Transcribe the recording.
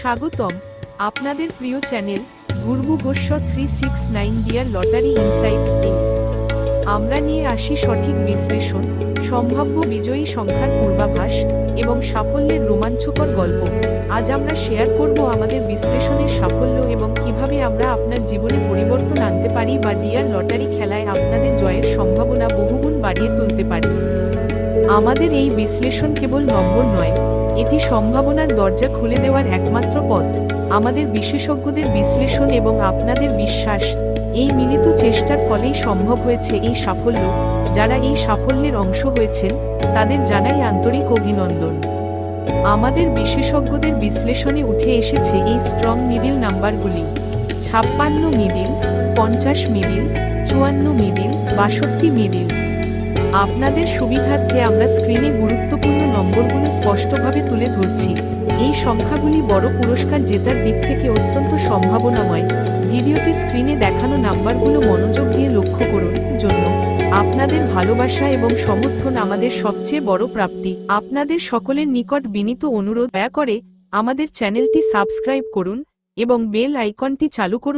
স্বাগতম। আপনাদের প্রিয় চ্যানেল গুরবু গোস্ব three six nine dear lottery insights আমরা নিয়ে আসি সঠিক বিশ্লেষণ, সম্ভাব্য বিজয়ী সংখ্যার পূর্বাভাস এবং সাফল্যের রোমাঞ্চকর গল্প। আজ আমরা শেয়ার করব আমাদের বিশ্লেষণের সাফল্য এবং কীভাবে আমরা আপনার জীবনে পরিবর্তন আনতে পারি বা ডিয়ার লটারি খেলায় আপনাদের জয়ের সম্ভাবনা বহুগুণ বাড়িয়ে তুলতে পারি। আমাদের এই বিশ্লেষণ কেবল নম্বর নয় এটি সম্ভাবনার দরজা খুলে দেওয়ার একমাত্র পথ। আমাদের বিশেষজ্ঞদের বিশ্লেষণ এবং আপনাদের বিশ্বাস, এই মিলিত চেষ্টার ফলেই সম্ভব হয়েছে এই সাফল্য, যারা এই সাফল্যের অংশ হয়েছেন, তাদের জানাই আন্তরিক অভিনন্দন। আমাদের বিশেষজ্ঞদের বিশ্লেষণে উঠে এসেছে এই স্ট্রং মিডিল নাম্বারগুলি ছাপ্পান্ন মিডিল পঞ্চাশ মিডিল চুয়ান্ন মিডিল বাষট্টি মিডিল আপনাদের সুবিধার্থে আমরা স্ক্রিনে গুরুত্বপূর্ণ নম্বরগুলো স্পষ্টভাবে তুলে ধরছি। এই সংখ্যাগুলি বড় পুরস্কার জেতার দিক থেকে অত্যন্ত সম্ভাবনাময়। ভিডিওতে স্ক্রিনে দেখানো নাম্বারগুলো মনোযোগ দিয়ে লক্ষ্য করুন। জন্য আপনাদের ভালোবাসা এবং সমর্থন আমাদের সবচেয়ে বড় প্রাপ্তি। আপনাদের সকলের নিকট বিনীত অনুরোধ দয়া করে আমাদের চ্যানেলটি সাবস্ক্রাইব করুন এবং বেল আইকনটি চালু করুন।